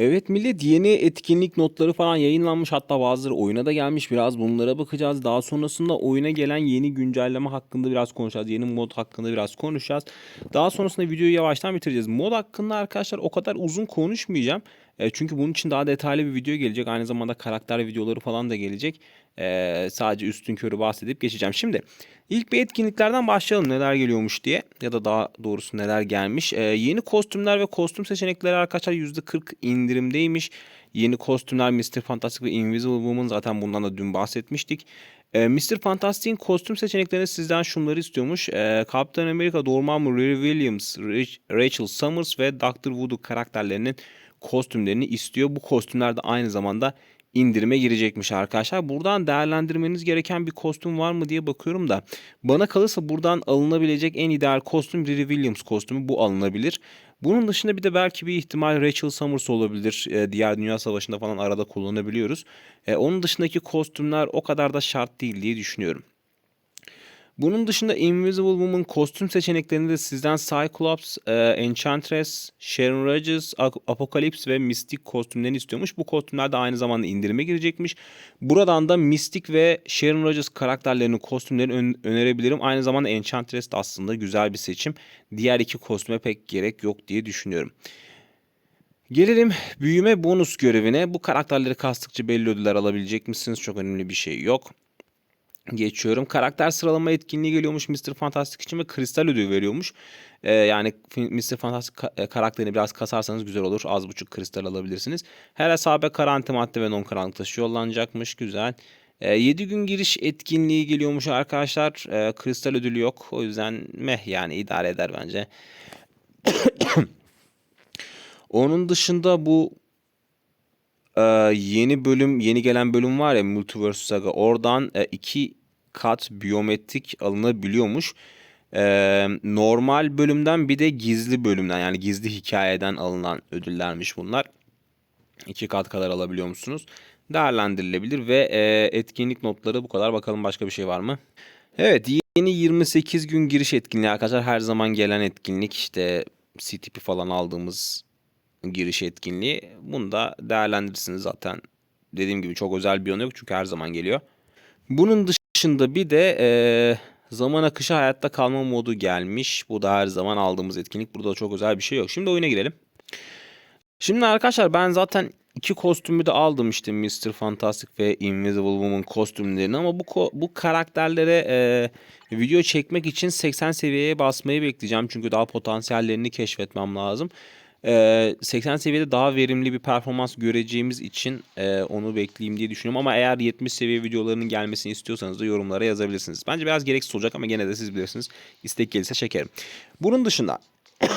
Evet millet yeni etkinlik notları falan yayınlanmış hatta bazıları oyuna da gelmiş biraz bunlara bakacağız. Daha sonrasında oyuna gelen yeni güncelleme hakkında biraz konuşacağız. Yeni mod hakkında biraz konuşacağız. Daha sonrasında videoyu yavaştan bitireceğiz. Mod hakkında arkadaşlar o kadar uzun konuşmayacağım. E, çünkü bunun için daha detaylı bir video gelecek. Aynı zamanda karakter videoları falan da gelecek. E, sadece üstün körü bahsedip geçeceğim. Şimdi ilk bir etkinliklerden başlayalım neler geliyormuş diye ya da daha doğrusu neler gelmiş. E, yeni kostümler ve kostüm seçenekleri arkadaşlar %40 indirimdeymiş. Yeni kostümler Mr. Fantastic ve Invisible Woman zaten bundan da dün bahsetmiştik. E, Mr. Fantastic'in kostüm seçeneklerinde sizden şunları istiyormuş. E, Captain America, Dormammu, Riri Williams, Rach- Rachel Summers ve Doctor Voodoo karakterlerinin kostümlerini istiyor. Bu kostümler de aynı zamanda indirime girecekmiş arkadaşlar. Buradan değerlendirmeniz gereken bir kostüm var mı diye bakıyorum da bana kalırsa buradan alınabilecek en ideal kostüm Riri Williams kostümü bu alınabilir. Bunun dışında bir de belki bir ihtimal Rachel Summers olabilir. Ee, diğer Dünya Savaşı'nda falan arada kullanabiliyoruz. Ee, onun dışındaki kostümler o kadar da şart değil diye düşünüyorum. Bunun dışında Invisible Woman kostüm seçeneklerinde de sizden Cyclops, e, Enchantress, Sharon Ap- Apocalypse ve Mystic kostümlerini istiyormuş. Bu kostümler de aynı zamanda indirime girecekmiş. Buradan da Mystic ve Sharon Rages karakterlerinin kostümlerini ön- önerebilirim. Aynı zamanda Enchantress de aslında güzel bir seçim. Diğer iki kostüme pek gerek yok diye düşünüyorum. Gelelim büyüme bonus görevine. Bu karakterleri kastıkça belli ödüller alabilecek misiniz? Çok önemli bir şey yok. Geçiyorum. Karakter sıralama etkinliği geliyormuş Mr. Fantastic için ve kristal ödülü veriyormuş. Ee, yani Mr. Fantastic e, karakterini biraz kasarsanız güzel olur. Az buçuk kristal alabilirsiniz. Her hesaba kara antimadde ve non karanlık taşı yollanacakmış. Güzel. 7 gün giriş etkinliği geliyormuş arkadaşlar. Ee, kristal ödülü yok. O yüzden meh yani idare eder bence. Onun dışında bu ee, yeni bölüm, yeni gelen bölüm var ya Multiverse Saga. Oradan e, iki kat biyometrik alınabiliyormuş. Ee, normal bölümden bir de gizli bölümden yani gizli hikayeden alınan ödüllermiş bunlar. İki kat kadar alabiliyor musunuz? Değerlendirilebilir ve e, etkinlik notları bu kadar. Bakalım başka bir şey var mı? Evet yeni 28 gün giriş etkinliği arkadaşlar. Her zaman gelen etkinlik işte CTP falan aldığımız giriş etkinliği. Bunu da değerlendirirsiniz zaten. Dediğim gibi çok özel bir yanı yok çünkü her zaman geliyor. Bunun dışında bir de eee, zaman akışı hayatta kalma modu gelmiş. Bu da her zaman aldığımız etkinlik. Burada çok özel bir şey yok. Şimdi oyuna girelim. Şimdi arkadaşlar ben zaten iki kostümü de aldım işte Mr. Fantastic ve Invisible Woman kostümlerini ama bu bu karakterlere eee, video çekmek için 80 seviyeye basmayı bekleyeceğim çünkü daha potansiyellerini keşfetmem lazım. Eee, 80 seviyede daha verimli bir performans göreceğimiz için eee, onu bekleyeyim diye düşünüyorum ama eğer 70 seviye videolarının gelmesini istiyorsanız da yorumlara yazabilirsiniz. Bence biraz gereksiz olacak ama gene de siz bilirsiniz. İstek gelirse çekerim. Bunun dışında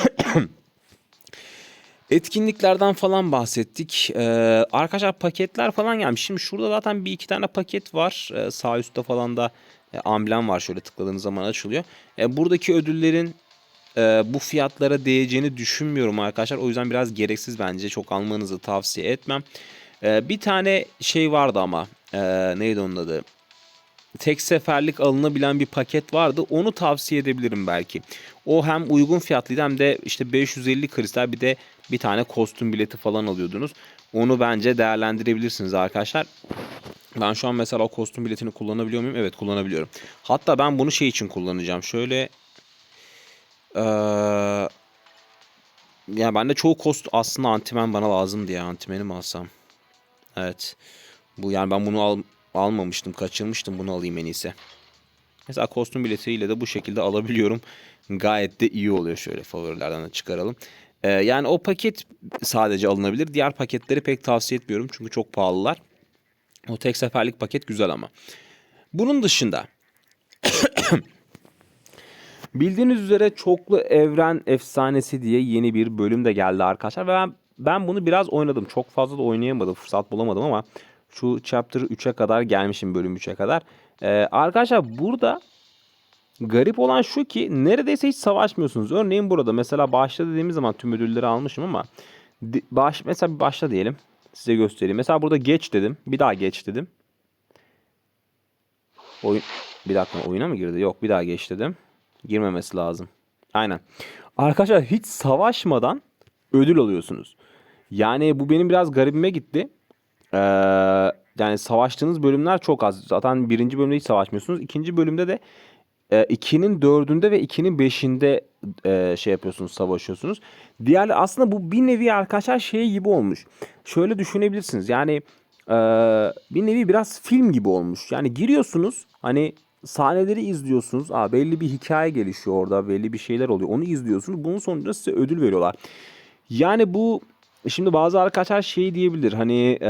Etkinliklerden falan bahsettik. Ee, arkadaşlar paketler falan gelmiş. Şimdi şurada zaten bir iki tane paket var. Ee, sağ üstte falan da e, amblem var. Şöyle tıkladığınız zaman açılıyor. E, buradaki ödüllerin e, bu fiyatlara değeceğini düşünmüyorum arkadaşlar. O yüzden biraz gereksiz bence. Çok almanızı tavsiye etmem. E, bir tane şey vardı ama. E, neydi onun adı? tek seferlik alınabilen bir paket vardı. Onu tavsiye edebilirim belki. O hem uygun fiyatlıydı hem de işte 550 kristal bir de bir tane kostüm bileti falan alıyordunuz. Onu bence değerlendirebilirsiniz arkadaşlar. Ben şu an mesela o kostüm biletini kullanabiliyor muyum? Evet kullanabiliyorum. Hatta ben bunu şey için kullanacağım. Şöyle eee ya bende çoğu kost aslında antimen bana lazımdı ya. Antimeni mi alsam? Evet. Bu yani ben bunu al, almamıştım, kaçırmıştım. Bunu alayım en iyisi. Mesela kostüm biletiyle de bu şekilde alabiliyorum. Gayet de iyi oluyor. Şöyle favorilerden de çıkaralım. Ee, yani o paket sadece alınabilir. Diğer paketleri pek tavsiye etmiyorum. Çünkü çok pahalılar. O tek seferlik paket güzel ama. Bunun dışında Bildiğiniz üzere çoklu evren efsanesi diye yeni bir bölüm de geldi arkadaşlar. Ve ben, ben bunu biraz oynadım. Çok fazla da oynayamadım. Fırsat bulamadım ama şu chapter 3'e kadar gelmişim bölüm 3'e kadar. Ee, arkadaşlar burada garip olan şu ki neredeyse hiç savaşmıyorsunuz. Örneğin burada mesela başla dediğimiz zaman tüm ödülleri almışım ama baş, mesela bir başla diyelim. Size göstereyim. Mesela burada geç dedim. Bir daha geç dedim. Oyun bir dakika oyuna mı girdi? Yok bir daha geç dedim. Girmemesi lazım. Aynen. Arkadaşlar hiç savaşmadan ödül alıyorsunuz. Yani bu benim biraz garibime gitti. Ee, yani savaştığınız bölümler çok az. Zaten birinci bölümde hiç savaşmıyorsunuz. İkinci bölümde de e, 2'nin 4'ünde ve 2'nin 5'inde e, şey yapıyorsunuz, savaşıyorsunuz. Diğer aslında bu bir nevi arkadaşlar şey gibi olmuş. Şöyle düşünebilirsiniz. Yani e, bir nevi biraz film gibi olmuş. Yani giriyorsunuz hani sahneleri izliyorsunuz. Aa, belli bir hikaye gelişiyor orada. Belli bir şeyler oluyor. Onu izliyorsunuz. Bunun sonucunda size ödül veriyorlar. Yani bu şimdi bazı arkadaşlar şey diyebilir. Hani e,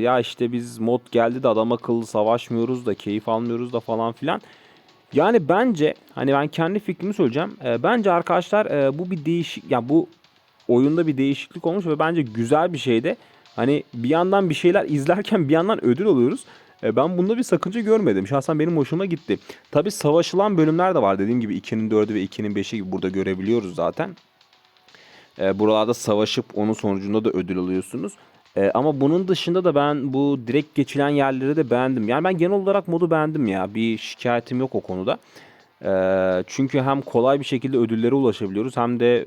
ya işte biz mod geldi de adam akıllı savaşmıyoruz da keyif almıyoruz da falan filan. Yani bence hani ben kendi fikrimi söyleyeceğim. E, bence arkadaşlar e, bu bir değişik ya bu oyunda bir değişiklik olmuş ve bence güzel bir şey de. Hani bir yandan bir şeyler izlerken bir yandan ödül alıyoruz. E, ben bunda bir sakınca görmedim. Şahsen benim hoşuma gitti. Tabi savaşılan bölümler de var. Dediğim gibi 2'nin 4'ü ve 2'nin 5'i gibi burada görebiliyoruz zaten. E, buralarda savaşıp onun sonucunda da ödül alıyorsunuz. E, ama bunun dışında da ben bu direkt geçilen yerleri de beğendim. Yani ben genel olarak modu beğendim ya. Bir şikayetim yok o konuda. E, çünkü hem kolay bir şekilde ödüllere ulaşabiliyoruz hem de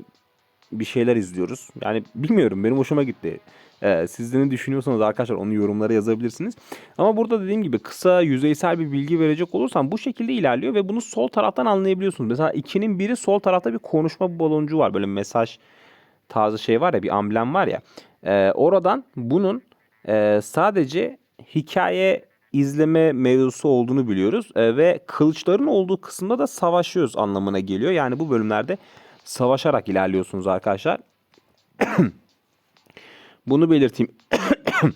bir şeyler izliyoruz. Yani bilmiyorum benim hoşuma gitti. Ee, siz de ne düşünüyorsanız arkadaşlar onu yorumlara yazabilirsiniz. Ama burada dediğim gibi kısa yüzeysel bir bilgi verecek olursam bu şekilde ilerliyor ve bunu sol taraftan anlayabiliyorsunuz. Mesela ikinin biri sol tarafta bir konuşma baloncu var. Böyle mesaj tarzı şey var ya bir amblem var ya. Ee, oradan bunun e, sadece hikaye izleme mevzusu olduğunu biliyoruz. Ee, ve kılıçların olduğu kısımda da savaşıyoruz anlamına geliyor. Yani bu bölümlerde savaşarak ilerliyorsunuz arkadaşlar. Bunu belirteyim.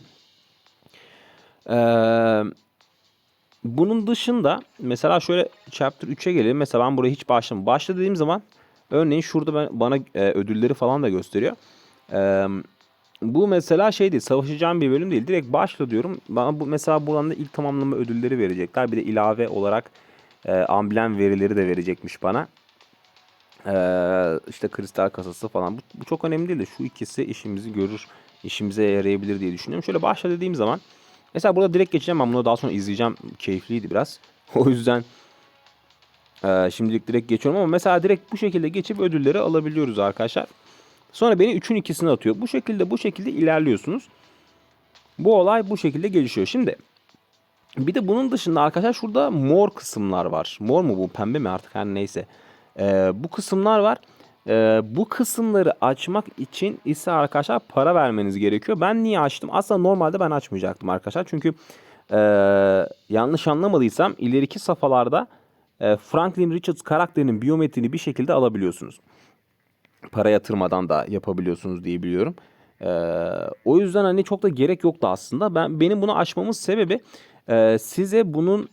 ee, bunun dışında mesela şöyle chapter 3'e gelelim. Mesela ben buraya hiç başlamadım. Başla dediğim zaman örneğin şurada ben, bana e, ödülleri falan da gösteriyor. Ee, bu mesela şey değil, savaşacağım bir bölüm değil. Direkt başla diyorum. Bana bu mesela buradan da ilk tamamlama ödülleri verecekler. Bir de ilave olarak e, amblem verileri de verecekmiş bana. Ee, işte kristal kasası falan. Bu, bu çok önemli değil de şu ikisi işimizi görür, işimize yarayabilir diye düşünüyorum. Şöyle başla dediğim zaman mesela burada direkt geçeceğim ben bunu daha sonra izleyeceğim. Keyifliydi biraz. o yüzden e, şimdilik direkt geçiyorum ama mesela direkt bu şekilde geçip ödülleri alabiliyoruz arkadaşlar. Sonra beni 3'ün ikisini atıyor. Bu şekilde bu şekilde ilerliyorsunuz. Bu olay bu şekilde gelişiyor. Şimdi bir de bunun dışında arkadaşlar şurada mor kısımlar var. Mor mu bu pembe mi artık her neyse. Ee, bu kısımlar var. Ee, bu kısımları açmak için ise arkadaşlar para vermeniz gerekiyor. Ben niye açtım? Aslında normalde ben açmayacaktım arkadaşlar. Çünkü e, yanlış anlamadıysam ileriki safhalarda e, Franklin Richards karakterinin biyometrini bir şekilde alabiliyorsunuz. Para yatırmadan da yapabiliyorsunuz diye biliyorum. E, o yüzden hani çok da gerek yoktu aslında. Ben benim bunu açmamın sebebi e, size bunun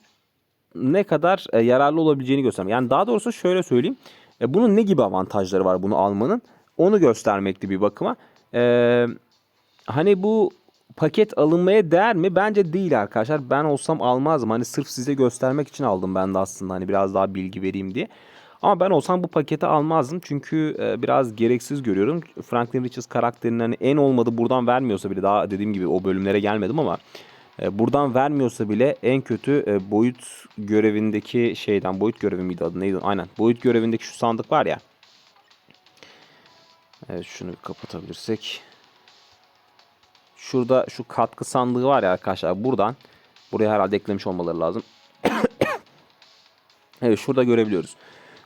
ne kadar e, yararlı olabileceğini göstermek. Yani daha doğrusu şöyle söyleyeyim. E, bunun ne gibi avantajları var bunu almanın? Onu göstermekti bir bakıma. E, hani bu paket alınmaya değer mi? Bence değil arkadaşlar. Ben olsam almazdım. Hani sırf size göstermek için aldım ben de aslında. Hani biraz daha bilgi vereyim diye. Ama ben olsam bu paketi almazdım. Çünkü e, biraz gereksiz görüyorum. Franklin Richards karakterinin hani en olmadı buradan vermiyorsa bile daha dediğim gibi o bölümlere gelmedim ama buradan vermiyorsa bile en kötü e, boyut görevindeki şeyden boyut görevi miydi adı neydi? Aynen. Boyut görevindeki şu sandık var ya. Evet şunu kapatabilirsek. Şurada şu katkı sandığı var ya arkadaşlar buradan buraya herhalde eklemiş olmaları lazım. evet şurada görebiliyoruz.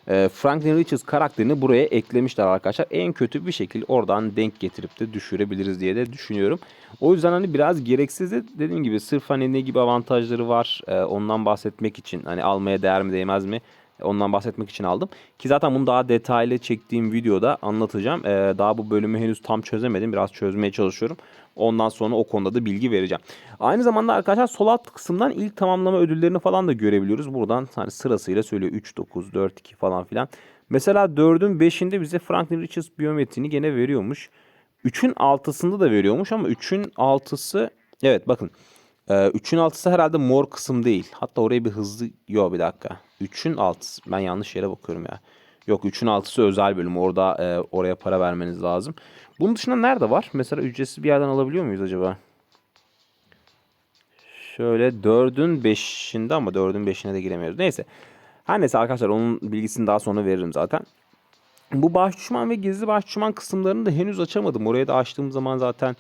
Ee, Franklin Richards karakterini buraya eklemişler arkadaşlar. En kötü bir şekilde oradan denk getirip de düşürebiliriz diye de düşünüyorum. O yüzden hani biraz gereksiz de dediğim gibi sırf hani ne gibi avantajları var e, ondan bahsetmek için hani almaya değer mi değmez mi ondan bahsetmek için aldım. Ki zaten bunu daha detaylı çektiğim videoda anlatacağım. Ee, daha bu bölümü henüz tam çözemedim. Biraz çözmeye çalışıyorum. Ondan sonra o konuda da bilgi vereceğim. Aynı zamanda arkadaşlar sol alt kısımdan ilk tamamlama ödüllerini falan da görebiliyoruz. Buradan hani sırasıyla söylüyor 3, 9, 4, 2 falan filan. Mesela 4'ün 5'inde bize Franklin Richards biyometrini gene veriyormuş. 3'ün 6'sında da veriyormuş ama 3'ün 6'sı evet bakın. 3'ün 6'sı herhalde mor kısım değil. Hatta oraya bir hızlı... Yok bir dakika. 3'ün 6'sı. Ben yanlış yere bakıyorum ya. Yok 3'ün 6'sı özel bölüm. Orada e, oraya para vermeniz lazım. Bunun dışında nerede var? Mesela ücretsiz bir yerden alabiliyor muyuz acaba? Şöyle 4'ün 5'inde ama 4'ün 5'ine de giremiyoruz. Neyse. Her neyse arkadaşlar onun bilgisini daha sonra veririm zaten. Bu baş düşman ve gizli baş düşman kısımlarını da henüz açamadım. Oraya da açtığım zaman zaten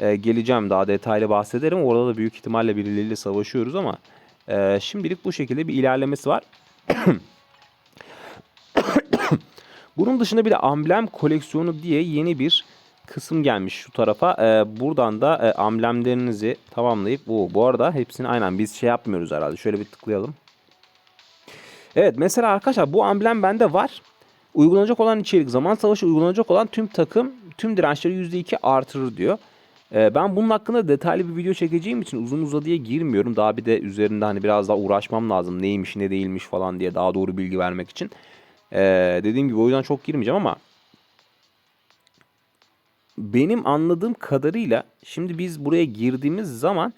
e, geleceğim. Daha detaylı bahsederim. Orada da büyük ihtimalle birileriyle savaşıyoruz ama e, şimdilik bu şekilde bir ilerlemesi var. Bunun dışında bir de amblem koleksiyonu diye yeni bir kısım gelmiş şu tarafa. Ee, buradan da e, amblemlerinizi tamamlayıp bu bu arada hepsini aynen biz şey yapmıyoruz herhalde. Şöyle bir tıklayalım. Evet mesela arkadaşlar bu amblem bende var. Uygulanacak olan içerik zaman savaşı uygulanacak olan tüm takım tüm dirençleri %2 artırır diyor. Ee, ben bunun hakkında detaylı bir video çekeceğim için uzun uzadıya girmiyorum. Daha bir de üzerinde hani biraz daha uğraşmam lazım. Neymiş ne değilmiş falan diye daha doğru bilgi vermek için. Ee, dediğim gibi o yüzden çok girmeyeceğim ama benim anladığım kadarıyla şimdi biz buraya girdiğimiz zaman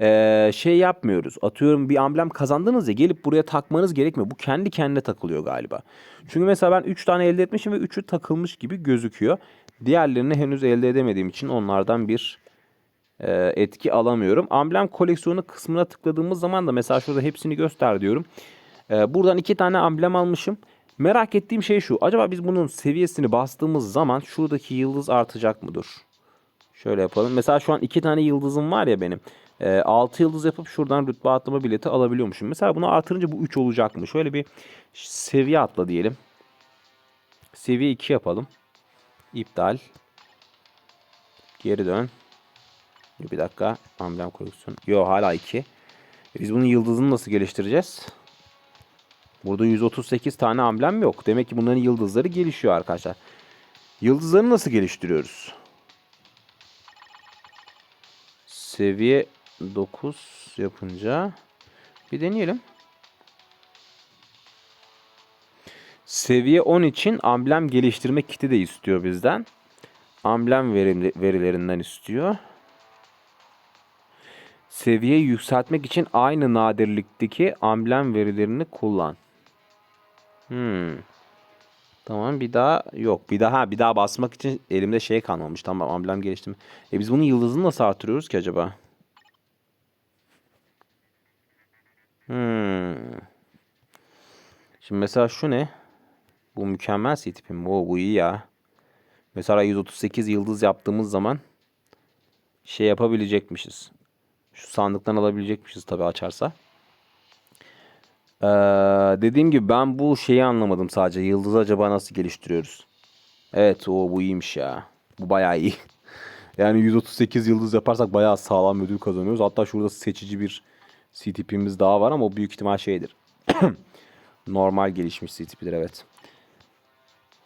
ee, şey yapmıyoruz. Atıyorum bir amblem kazandınız ya gelip buraya takmanız gerekmiyor. Bu kendi kendine takılıyor galiba. Çünkü mesela ben 3 tane elde etmişim ve 3'ü takılmış gibi gözüküyor. Diğerlerini henüz elde edemediğim için onlardan bir e, etki alamıyorum. Amblem koleksiyonu kısmına tıkladığımız zaman da mesela şurada hepsini göster diyorum. E, buradan iki tane amblem almışım. Merak ettiğim şey şu. Acaba biz bunun seviyesini bastığımız zaman şuradaki yıldız artacak mıdır? Şöyle yapalım. Mesela şu an iki tane yıldızım var ya benim. E, 6 yıldız yapıp şuradan rütbe atlama bileti alabiliyormuşum. Mesela bunu artırınca bu 3 olacak mı? Şöyle bir seviye atla diyelim. Seviye 2 yapalım. İptal. Geri dön. Bir dakika. Amblem koleksiyon. Yo hala 2. Biz bunun yıldızını nasıl geliştireceğiz? Burada 138 tane amblem yok. Demek ki bunların yıldızları gelişiyor arkadaşlar. Yıldızları nasıl geliştiriyoruz? Seviye 9 yapınca bir deneyelim. Seviye 10 için amblem geliştirme kiti de istiyor bizden. Amblem verilerinden istiyor. Seviye yükseltmek için aynı nadirlikteki amblem verilerini kullan. Hmm. Tamam bir daha yok. Bir daha bir daha basmak için elimde şey kalmamış. Tamam amblem geliştirme. E biz bunun yıldızını nasıl artırıyoruz ki acaba? Hmm. Şimdi mesela şu ne? Bu mükemmel C tipim. Oo, bu iyi ya. Mesela 138 yıldız yaptığımız zaman şey yapabilecekmişiz. Şu sandıktan alabilecekmişiz tabii açarsa. Ee, dediğim gibi ben bu şeyi anlamadım sadece. Yıldızı acaba nasıl geliştiriyoruz? Evet o bu iyiymiş ya. Bu bayağı iyi. Yani 138 yıldız yaparsak bayağı sağlam ödül kazanıyoruz. Hatta şurada seçici bir C tipimiz daha var ama o büyük ihtimal şeydir. Normal gelişmiş C tipidir evet.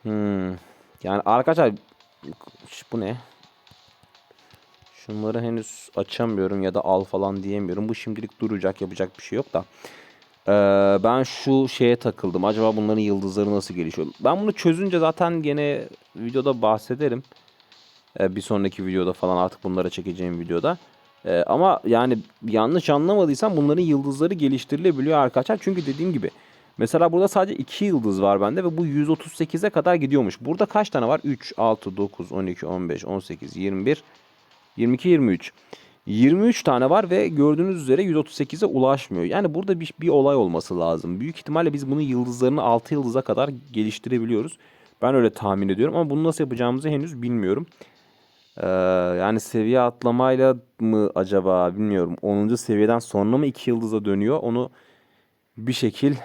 Hmm. Yani arkadaşlar bu ne? Şunları henüz açamıyorum ya da al falan diyemiyorum. Bu şimdilik duracak yapacak bir şey yok da. Ee, ben şu şeye takıldım. Acaba bunların yıldızları nasıl gelişiyor? Ben bunu çözünce zaten gene videoda bahsederim. Ee, bir sonraki videoda falan artık bunlara çekeceğim videoda. Ee, ama yani yanlış anlamadıysam bunların yıldızları geliştirilebiliyor arkadaşlar. Çünkü dediğim gibi mesela burada sadece 2 yıldız var bende ve bu 138'e kadar gidiyormuş. Burada kaç tane var? 3, 6, 9, 12, 15, 18, 21, 22, 23. 23 tane var ve gördüğünüz üzere 138'e ulaşmıyor. Yani burada bir, bir olay olması lazım. Büyük ihtimalle biz bunun yıldızlarını 6 yıldıza kadar geliştirebiliyoruz. Ben öyle tahmin ediyorum ama bunu nasıl yapacağımızı henüz bilmiyorum. Ee, yani seviye atlamayla mı acaba bilmiyorum. 10. seviyeden sonra mı 2 yıldıza dönüyor? Onu bir şekil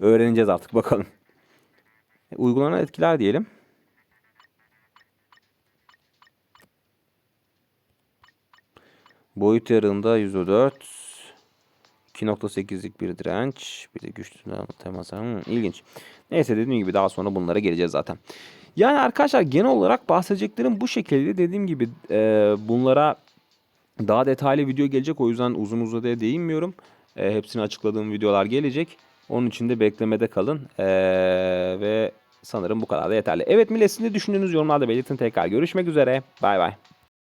öğreneceğiz artık bakalım. Uygulanan etkiler diyelim. Boyut yarığında %4. 2.8'lik bir direnç. Bir de güçlü temas. Hmm, ilginç. Neyse dediğim gibi daha sonra bunlara geleceğiz zaten. Yani arkadaşlar genel olarak bahsedeceklerim bu şekilde. Dediğim gibi e, bunlara daha detaylı video gelecek. O yüzden uzun uzadıya değinmiyorum. E, hepsini açıkladığım videolar gelecek. Onun için de beklemede kalın. E, ve sanırım bu kadar da yeterli. Evet millet sizin düşündüğünüz yorumlarda belirtin tekrar. Görüşmek üzere. Bay bay.